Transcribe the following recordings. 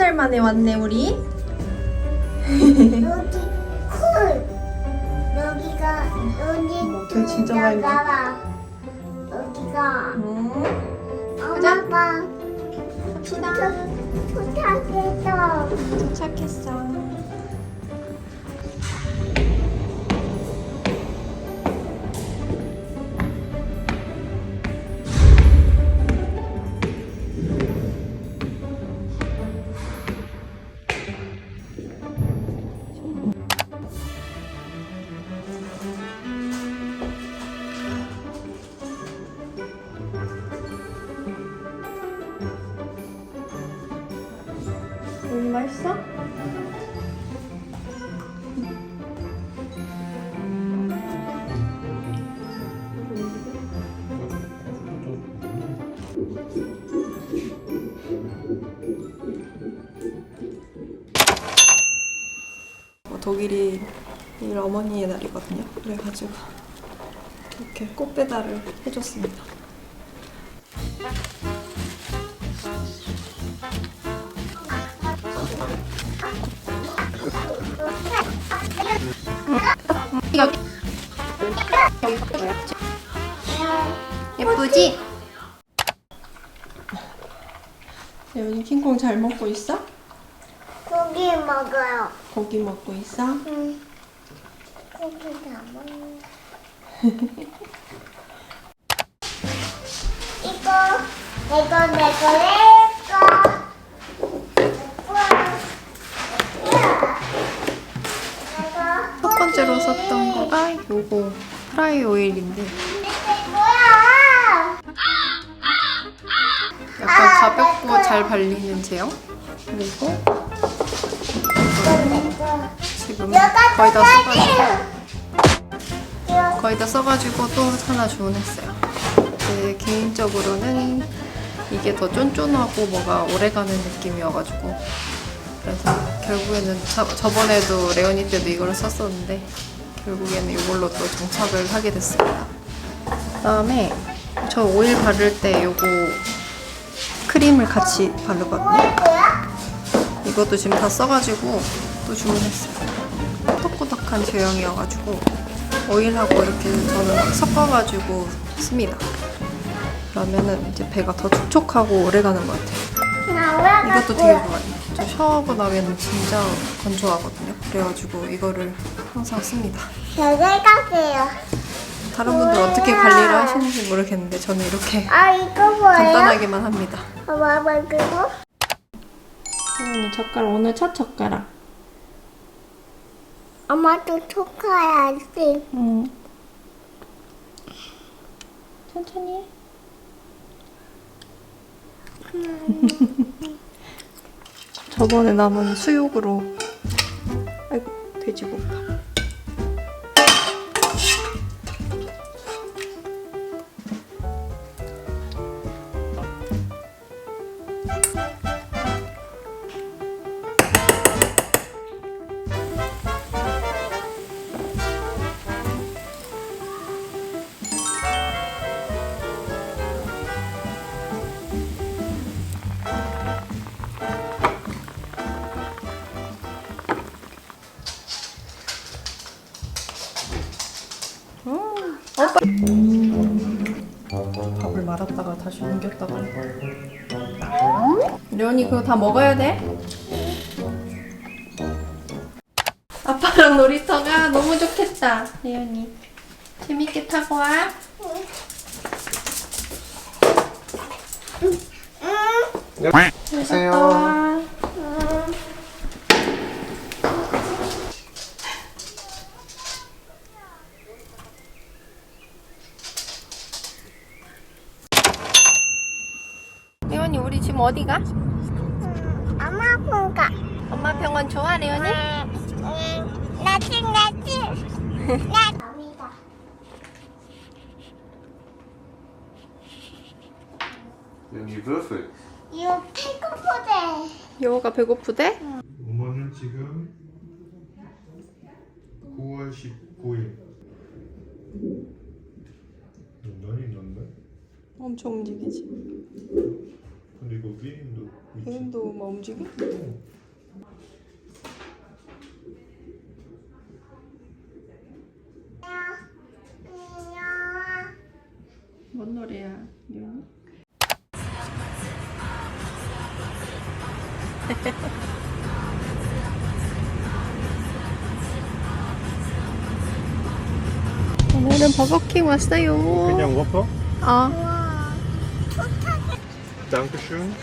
달 만에 왔네 우리. 여기 쿨. 여기가 여기 돼, 진짜 많이 나가. 여기가 음. 가자. 엄마가 갑시다. 부탁해서 도착했어. 맛있어? 뭐 독일이 내일 어머니의 날이거든요. 그래가지고 이렇게 꽃 배달을 해줬습니다. 예쁘지? 여기 킹콩 잘 먹고 있어? 고기 먹어요. 고기 먹고 있어? 응. 고기 다 먹어. 이거 내거 내거 내 요거 프라이 오일인데? 약간 가볍고 잘 발리는 제형 그리고 지금 거의 다 써가지고 거의 다 써가지고 또 하나 주문했어요. 제 개인적으로는 이게 더 쫀쫀하고 뭐가 오래가는 느낌이어가지고 그래서 결국에는 저, 저번에도 레오니 때도 이걸 썼었는데 결국에는 이걸로 또 정착을 하게 됐습니다. 그다음에 저 오일 바를 때 요거 크림을 같이 바르거든요. 이것도 지금 다 써가지고 또 주문했어요. 꾸덕꾸덕한 제형이어가지고 오일하고 이렇게 저는 섞어가지고 씁니다. 그러면은 이제 배가 더 촉촉하고 오래가는 것 같아요. 이것도 되게 좋아요. 저 샤워하고 나면 진짜 건조하거든요. 그래가지고 이거를 항상 씁니다. 저기 갈게요. 다른 분들 어떻게 관리를 하시는지 모르겠는데 저는 이렇게 아 이거 뭐예요? 간단하게만 합니다. 엄마 그거? 혜연이 젓가락 오늘 첫 젓가락. 엄마도 촉해야지. 응. 천천히 해. 저번에 남은 수육으로 아이고 돼지고파. 밥을 말았다가 다시 옮겼다가. 레온이 그거 다 먹어야 돼? 아빠랑 놀이터가 너무 좋겠다 레온이. 재밌게 타고 와. 잘 갔다 와 레온이 우리 지금 어디 가? 엄마 본가. 엄마 병원 좋아 레온이? 나치 나치. 나. 여기 Würfel. 이거 핑크포대. 여우가 배고프대? 오늘은 지금 9월 19일. 난이 난데? 엄청 움직이지 근데 이거 위인도 위치. 막 움직여? 안녕. 뭔 노래야, 리온이? 오늘은 버거킹 왔어요. 그냥 워커? 어. Dankeschön.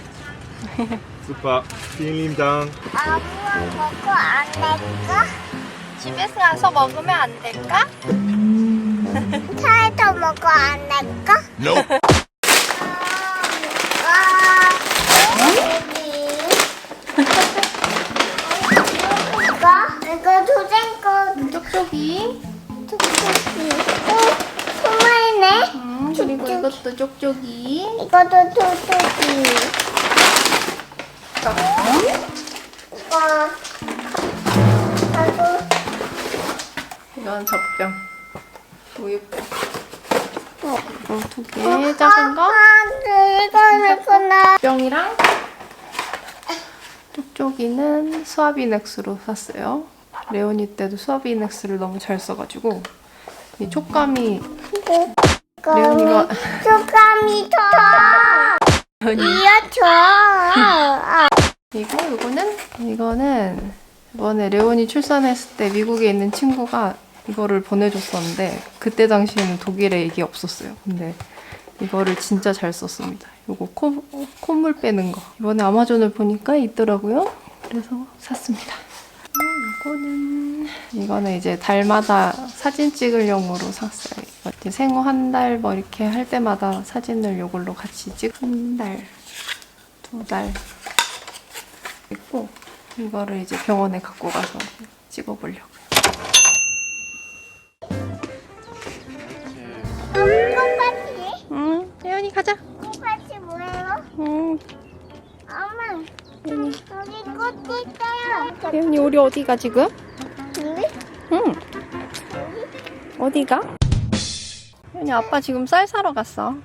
Super. Vielen lieben Dank. 아무나 먹고 안 될까? 집에서 가서 먹으면 안 될까? 차에서 먹고 안 될까? 이거 이거 도생 거 소말이네 음, 그리고 이것도 쪽쪽이. 이것도 툭툭이 이거 하고 이건 젖병. 우유병. 어, 두 개. 작은 거. 이거는 그나 병이랑 쪽쪽이는 수아비넥스로 샀어요. 레오니 때도 수아비넥스를 너무 잘 써가지고 이 촉감이 레오니가 촉감이 더 이어져 이고 이거는 이거는 이번에 레온이 출산했을 때 미국에 있는 친구가 이거를 보내줬었는데 그때 당시에는 독일에 이게 없었어요. 근데 이거를 진짜 잘 썼습니다. 이거 코, 콧물 빼는 거 이번에 아마존을 보니까 있더라고요. 그래서 샀습니다. 음, 이거는 이거는 이제 달마다 사진 찍을 용으로 샀어요. 이제 생후 한 달 뭐 이렇게 할 때마다 사진을 이걸로 같이 찍. 한 달, 두 달. 있고 이거를 이제 병원에 갖고 가서 찍어보려고요. 응, 혜연이 가자. 똑같이 뭐예요? 응, 엄마. 여기 꽃이 있어요 혜연이 우리 어디 가 지금? 여기? 응. 어디 가? 혜연이 아빠 지금 쌀 사러 갔어.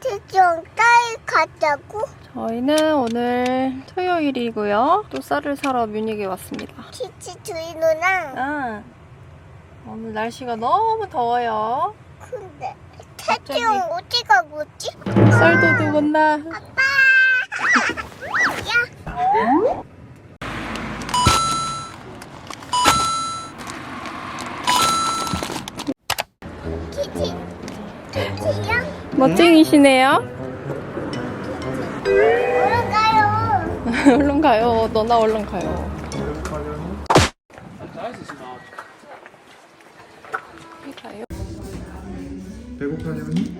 특종 딸 가자고 저희는 오늘 토요일이고요. 또 쌀을 사러 뮤닉에 왔습니다. 키치 주인 누랑 아, 오늘 날씨가 너무 더워요. 근데 갑자기. 태종 어디가 뭐지? 쌀도둑 온다. 키치 키치야? 멋쟁이시네요. 올라가요 얼른 가요. 너나 얼른 가요. 가요? 배고파냐니?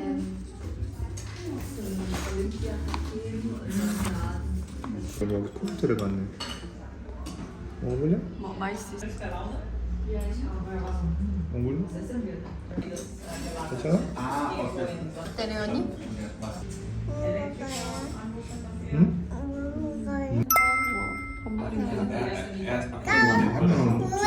여기 콕 들어갔네. 먹을래? 뭐 맛있어? 먹을래? 괜찮아? 때려니? 응? 올라가요 엄마린데. 하나 왜?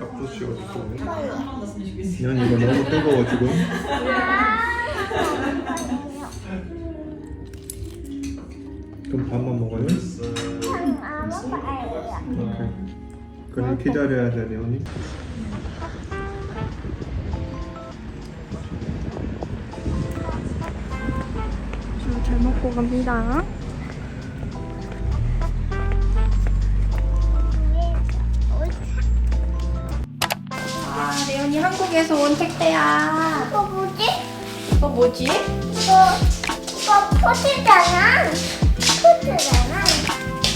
앞접시 어딨어? 난 이거 너무 뜨거워 지금. 그럼 밥만 먹어요? 오케이. 그럼 기다려야 돼, 레온이. 잘 먹고 갑니다. 아, 레온이 한국에서 온 택배야. 이거 뭐지? 이거 뭐지? 이거 이거 포트잖아. 포트잖아.